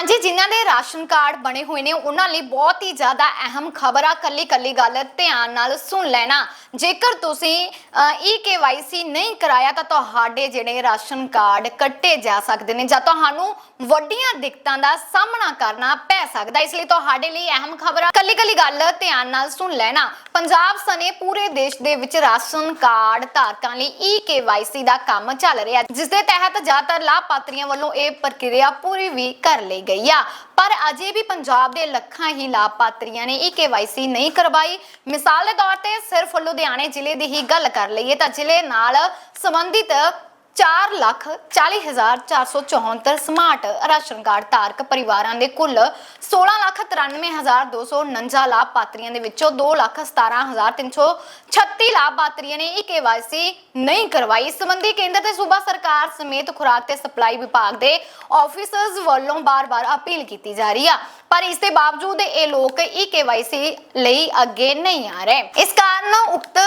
ਹਾਂਜੀ, ਜਿਨ੍ਹਾਂ ਦੇ ਰਾਸ਼ਨ ਕਾਰਡ ਬਣੇ ਹੋਏ ਨੇ, ਉਹਨਾਂ ਲਈ ਬਹੁਤ ਹੀ ਜ਼ਿਆਦਾ ਅਹਿਮ ਖਬਰ ਆ ਕੱਲੀ ਕੱਲੀ ਗੱਲ ਧਿਆਨ ਨਾਲ ਸੁਣ ਲੈਣਾ। ਜੇਕਰ ਤੁਸੀਂ ਈ ਕੇਵਾਈਸੀ ਨਹੀਂ ਕਰਾਇਆ, ਤਾਂ ਤੁਹਾਡੇ ਜਿਹੜੇ ਰਾਸ਼ਨ ਕਾਰਡ ਕੱਟੇ ਜਾ ਸਕਦੇ ਨੇ, ਜਾਂ ਤੁਹਾਨੂੰ ਵੱਡੀਆਂ ਦਿੱਕਤਾਂ ਦਾ ਸਾਹਮਣਾ ਕਰਨਾ ਪੈ ਸਕਦਾ ਇਸ ਲਈ ਤੁਹਾਡੇ ਲਈ ਅਹਿਮ ਖਬਰ ਆ ਕੱਲੀ ਕੱਲੀ ਗੱਲ ਧਿਆਨ ਨਾਲ ਸੁਣ ਲੈਣਾ। ਪੰਜਾਬ ਸਨੇ ਪੂਰੇ ਦੇਸ਼ ਦੇ ਵਿੱਚ ਰਾਸ਼ਨ ਕਾਰਡ ਧਾਰਕਾਂ ਲਈ ਈ ਕੇਵਾਈਸੀ ਦਾ ਕੰਮ ਚੱਲ ਰਿਹਾ, ਜਿਸ ਦੇ ਤਹਿਤ ਜ਼ਿਆਦਾਤਰ ਲਾਭਪਾਤਰੀਆਂ ਵੱਲੋਂ ਇਹ ਪ੍ਰਕਿਰਿਆ ਪੂਰੀ ਵੀ ਕਰ ਲਈ ਗਈ ਆ। ਪਰ ਅਜੇ ਵੀ ਪੰਜਾਬ ਦੇ ਲੱਖਾਂ ਹੀ ਲਾਭਪਾਤਰੀਆਂ ਨੇ ਈ ਕੇਵਾਈਸੀ ਨਹੀਂ ਕਰਵਾਈ। ਮਿਸਾਲ ਦੇ ਤੌਰ ਤੇ ਸਿਰਫ ਲੁਧਿਆਣੇ ਜ਼ਿਲ੍ਹੇ ਦੀ ਹੀ ਗੱਲ ਕਰ ਲਈਏ ਤਾਂ ਜ਼ਿਲ੍ਹੇ ਨਾਲ ਸੰਬੰਧਿਤ 4 ਲੱਖ 40474 ਸਮਾਰਟ ਰਾਸ਼ਨ ਕਾਰਡ ਧਾਰਕ ਪਰਿਵਾਰਾਂ ਦੇ ਕੁੱਲ 16 ਲੱਖ 93249 ਲਾਭਪਾਤਰੀਆਂ ਦੇ ਵਿੱਚੋਂ 2 ਲੱਖ 17336 ਲਾਭਪਾਤਰੀਆਂ ਨੇ ਇਹ KYC ਨਹੀਂ ਕਰਵਾਈ। ਇਸ ਸੰਬੰਧੀ ਕੇਂਦਰ ਤੇ ਸੂਬਾ ਸਰਕਾਰ ਸਮੇਤ ਖੁਰਾਕ ਤੇ ਸਪਲਾਈ ਵਿਭਾਗ ਦੇ ਆਫੀਸਰਸ ਵੱਲੋਂ ਬਾਰ-ਬਾਰ ਅਪੀਲ ਕੀਤੀ ਜਾ ਰਹੀ ਆ। ਪਰ ਇਸ ਦੇ ਬਾਵਜੂਦ ਇਹ ਲੋਕ ਇਹ KYC ਲਈ ਅੱਗੇ ਨਹੀਂ ਆ ਰਹੇ। ਇਸ ਕਾਰਨ ਉਕਤ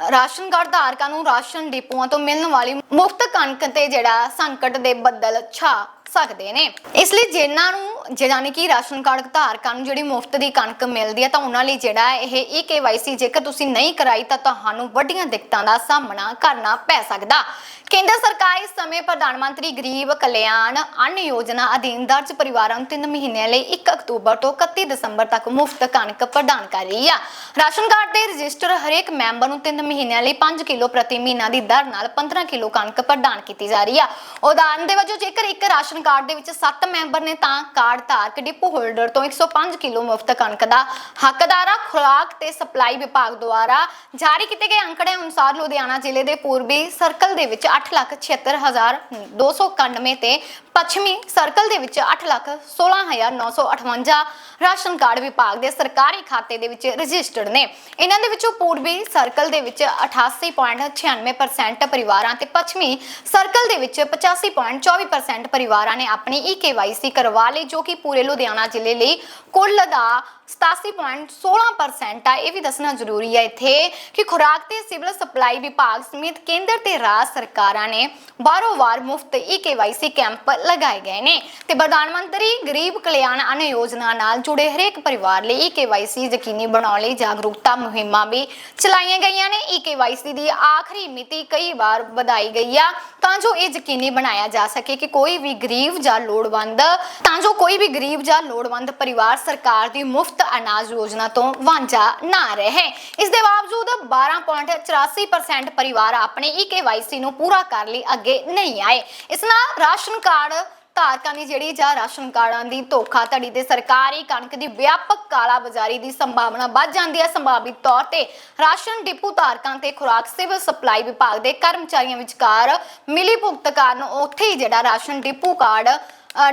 ਰਾਸ਼ਨ ਕਾਰਡ ਧਾਰਕਾਂ ਨੂੰ ਰਾਸ਼ਨ ਡਿਪੂਆਂ ਤੋਂ ਮਿਲਣ ਵਾਲੀ ਮੁਫਤ ਕਣਕ ਤੇ ਜਿਹੜਾ ਸੰਕਟ ਦੇ ਬੱਦਲ ਛਾ ਸਕਦੇ ਨੇ। ਇਸ ਲਈ ਜਿਨ੍ਹਾਂ ਨੂੰ ਜਾਨੀ ਕਿ ਰਾਸ਼ਨ ਕਾਰਡ ਧਾਰਕਾਂ ਨੂੰ ਜਿਹੜੀ ਮੁਫਤ ਦੀ ਕਣਕ ਮਿਲਦੀ ਹੈ ਤਾਂ ਉਹਨਾਂ ਲਈ ਜਿਹੜਾ ਇਹ ਈ ਕੇਵਾਈਸੀ ਜੇਕਰ ਤੁਸੀਂ ਨਹੀਂ ਕਰਾਈ, ਤਾਂ ਤੁਹਾਨੂੰ ਵੱਡੀਆਂ ਦਿੱਕਤਾਂ ਦਾ ਸਾਹਮਣਾ ਕਰਨਾ ਪੈ ਸਕਦਾ। ਕੇਂਦਰ ਸਰਕਾਰ ਇਸ ਸਮੇਂ ਪ੍ਰਧਾਨ ਮੰਤਰੀ ਗਰੀਬ ਕਲਿਆਣ ਅੰਨ ਯੋਜਨਾ ਅਧੀਨ ਦਰਜ ਪਰਿਵਾਰਾਂ ਨੂੰ 3 ਮਹੀਨਿਆਂ ਲਈ 1 ਅਕਤੂਬਰ ਤੋਂ 31 ਦਸੰਬਰ ਤੱਕ ਮੁਫਤ ਕਣਕ ਪ੍ਰਦਾਨ ਕਰ ਰਹੀ ਆ। ਰਾਸ਼ਨ ਕਾਰਡ ਦੇ ਰਜਿਸਟਰ ਹਰੇਕ ਮੈਂਬਰ ਨੂੰ 3 ਮਹੀਨਿਆਂ ਲਈ 5 ਕਿਲੋ ਪ੍ਰਤੀ ਮਹੀਨਾ ਦੀ ਦਰ ਨਾਲ 15 ਕਿਲੋ ਕਣਕ ਪ੍ਰਦਾਨ ਕੀਤੀ ਜਾ ਰਹੀ ਆ। ਉਦਾਹਰਨ ਦੇ ਵਜੋਂ, ਜੇਕਰ ਇੱਕ ਰਾਸ਼ਨ ਕਾਰਡ ਦੇ ਵਿੱਚ 7 ਮੈਂਬਰ ਨੇ ਤਾਂ ਕਾਰਡ ਧਾਰਕ ਡਿਪੂ ਹੋਲਡਰ ਤੋਂ 105 ਕਿਲੋ ਮੁਫਤ ਕਣਕ ਦਾ ਹੱਕਦਾਰ ਆ ਖੁਰਾਕ ਤੇ ਸਪਲਾਈ ਵਿਭਾਗ ਦੁਆਰਾ ਜਾਰੀ ਕੀਤੇ ਗਏ ਅੰਕੜੇ ਅਨੁਸਾਰ ਲੁਧਿਆਣਾ ਜ਼ਿਲ੍ਹੇ ਦੇ ਪੂਰਬੀ ਸਰਕਲ ਦੇ ਵਿੱਚ 876291 ਤੇ ਪੱਛਮੀ ਸਰਕਲ ਦੇ ਵਿੱਚ 816958 ਰਾਸ਼ਨ ਕਾਰਡ ਵਿਭਾਗ ਦੇ ਸਰਕਾਰੀ ਖਾਤੇ ਦੇ ਵਿੱਚ ਰਜਿਸਟਰਡ ਨੇ। ਇਹਨਾਂ ਦੇ ਵਿੱਚੋਂ ਪੂਰਬੀ ਸਰਕਲ ਦੇ ਵਿੱਚ 88.96% ਪਰਿਵਾਰਾਂ ਤੇ ਪੱਛਮੀ ਸਰਕਲ ਦੇ ਵਿੱਚ 85.24% ਪਰਿਵਾਰਾਂ ਨੇ ਆਪਣੀ ਈ ਕਰਵਾ ਲਈ ਜੋ ਕਿ ਪੂਰੇ ਲੁਧਿਆਣਾ ਜ਼ਿਲ੍ਹੇ ਲਈ ਕੁੱਲ ਦਾ 87.16% ਆ। ਇਹ ਵੀ ਦੱਸਣਾ ਜ਼ਰੂਰੀ ਹੈ ਇੱਥੇ ਕਿ ਖੁਰਾਕ ਤੇ ਸਿਵਲ ਸਪਲਾਈ ਵਿਭਾਗ ਸਮੇਤ ਕੇਂਦਰ ਤੇ ਰਾਜ ਸਰਕਾਰਾਂ ਨੇ ਬਾਰੋ-ਬਾਰ ਮੁਫਤ ਈ ਕੈਂਪ ਲਗਾਏ ਗਏ ਨੇ ਤੇ ਪ੍ਰਧਾਨ ਮੰਤਰੀ ਗਰੀਬ ਕਲਿਆਣ ਅੰਨ ਯੋਜਨਾ ਨਾਲ ਜੁੜੇ ਹਰੇਕ ਪਰਿਵਾਰ ਲਈ ਈ ਯਕੀਨੀ ਬਣਾਉਣ ਲਈ ਜਾਗਰੂਕਤਾ ਮੁਹਿੰਮਾਂ ਵੀ ਚਲਾਈਆਂ ਗਈਆਂ ਨੇ। ਈ ਦੀ ਆਖਰੀ ਮਿਤੀ ਕਈ ਵਾਰ ਵਧਾਈ ਗਈ ਆ ਤਾਂ ਜੋ ਇਹ ਯਕੀਨੀ ਬਣਾਇਆ ਜਾ ਸਕੇ ਕਿ ਕੋਈ ਵੀ ਗਰੀਬ ਜਾਂ ਲੋੜਵੰਦ, ਤਾਂ ਜੋ ਕੋਈ ਵੀ ਗਰੀਬ ਜਾਂ ਲੋੜਵੰਦ ਪਰਿਵਾਰ ਸਰਕਾਰ ਦੀ ਮੁਫਤ ਅਨਾਜ ਯੋਜਨਾ ਤੋਂ ਵਾਂਝਾ ਨਾ ਰਹੇ। ਇਸ ਦੇ ਬਾਵਜੂਦ 12.84% ਪਰਿਵਾਰ ਆਪਣੇ ਈ ਨੂੰ ਪੂਰਾ ਕਰਨ ਲਈ ਅੱਗੇ ਨਹੀਂ ਆਏ। ਇਸ ਨਾਲ ਰਾਸ਼ਨ ਕਾਰਡ ਧਾਰਕਾਂ ਦੀ ਜਿਹੜੀ ਜਾਂ ਰਾਸ਼ਨ ਕਾਰਡਾਂ ਦੀ ਧੋਖਾਧੜੀ ਤੇ ਸਰਕਾਰੀ ਕਣਕ ਦੀ ਵਿਆਪਕ ਕਾਲਾ ਦੀ ਸੰਭਾਵਨਾ ਵੱਧ ਜਾਂਦੀ ਹੈ। ਸੰਭਾਵਿਤ ਤੌਰ ਤੇ ਰਾਸ਼ਨ ਡਿਪੂ ਧਾਰਕਾਂ ਤੇ ਖੁਰਾਕ, ਸਿਵਲ ਸਪਲਾਈ ਵਿਭਾਗ ਦੇ ਕਰਮਚਾਰੀਆਂ ਵਿਚਕਾਰ ਮਿਲੀ ਭੁਗਤ ਕਾਰਨ ਉੱਥੇ ਹੀ ਜਿਹੜਾ ਰਾਸ਼ਨ ਡਿਪੂ ਕਾਰਡ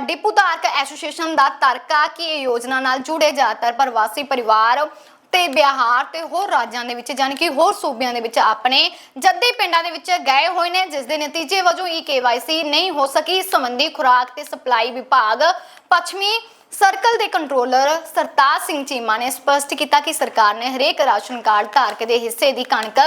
ਡਿਪੂ ਧਾਰਕ ਐਸੋਸੀਏਸ਼ਨ ਦਾ ਤਰਕਾ ਕਿ ਇਹ ਯੋਜਨਾ ਨਾਲ ਜੁੜੇ ਜ਼ਿਆਦਾਤਰ ਪ੍ਰਵਾਸੀ ਪਰਿਵਾਰ ਤੇ ਬਿਹਾਰ ਤੇ ਹੋਰ ਰਾਜਾਂ ਦੇ ਵਿੱਚ ਜਾਨੀ ਕਿ ਹੋਰ ਸੂਬਿਆਂ ਦੇ ਵਿੱਚ ਆਪਣੇ ਜੱਦੀ ਪਿੰਡਾਂ ਦੇ ਵਿੱਚ ਗਏ ਹੋਏ ਨੇ ਜਿਸ ਦੇ ਨਤੀਜੇ ਵਜੋਂ ਈ ਕੇਵਾਈਸੀ ਨਹੀਂ ਹੋ ਸਕੀ। ਇਸ ਸੰਬੰਧੀ ਖੁਰਾਕ ਤੇ ਸਪਲਾਈ ਵਿਭਾਗ ਪੱਛਮੀ ਸਰਕਲ ਦੇ ਕੰਟਰੋਲਰ ਸਰਤਾਜ ਸਿੰਘ ਚੀਮਾ ਨੇ ਸਪਸ਼ਟ ਕੀਤਾ ਕਿ ਸਰਕਾਰ ਨੇ ਹਰੇਕ ਰਾਸ਼ਨ ਕਾਰਡ ਧਾਰਕ ਦੇ ਹਿੱਸੇ ਦੀ ਕਣਕ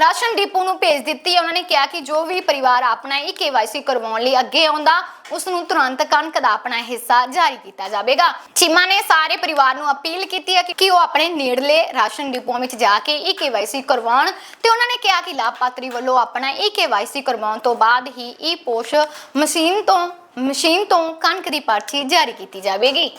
ਰਾਸ਼ਨ ਡਿਪੂ ਨੂੰ ਭੇਜ ਦਿੱਤੀ ਹੈ। ਉਹਨਾਂ ਨੇ ਕਿਹਾ ਕਿ ਜੋ ਵੀ ਪਰਿਵਾਰ ਆਪਣਾ ਈ ਕੇਵਾਈਸੀ ਕਰਵਾਉਣ ਲਈ ਅੱਗੇ ਆਉਂਦਾ, ਉਸ ਨੂੰ ਤੁਰੰਤ ਕਣਕ ਦਾ ਆਪਣਾ ਹਿੱਸਾ ਜਾਰੀ ਕੀਤਾ ਜਾਵੇਗਾ। ਚੀਮਾ ਨੇ ਸਾਰੇ ਪਰਿਵਾਰ ਨੂੰ ਅਪੀਲ ਕੀਤੀ ਹੈ ਕਿ ਉਹ ਆਪਣੇ ਨੇੜਲੇ ਰਾਸ਼ਨ ਡਿਪੂਆਂ ਵਿੱਚ ਜਾ ਕੇ ਈ ਕੇਵਾਈਸੀ ਕਰਵਾਉਣ ਤੇ ਉਹਨਾਂ ਨੇ ਕਿਹਾ ਕਿ ਲਾਭਪਾਤਰੀ ਵੱਲੋਂ ਆਪਣਾ ਈ ਕੇਵਾਈਸੀ ਕਰਵਾਉਣ ਤੋਂ ਬਾਅਦ ਹੀ ਈ ਪੋਸ਼ ਮਸ਼ੀਨ ਤੋਂ ਮਸ਼ੀਨ ਤੋਂ ਕਣਕ ਦੀ ਪਰਚੀ ਜਾਰੀ ਕੀਤੀ ਜਾਵੇਗੀ।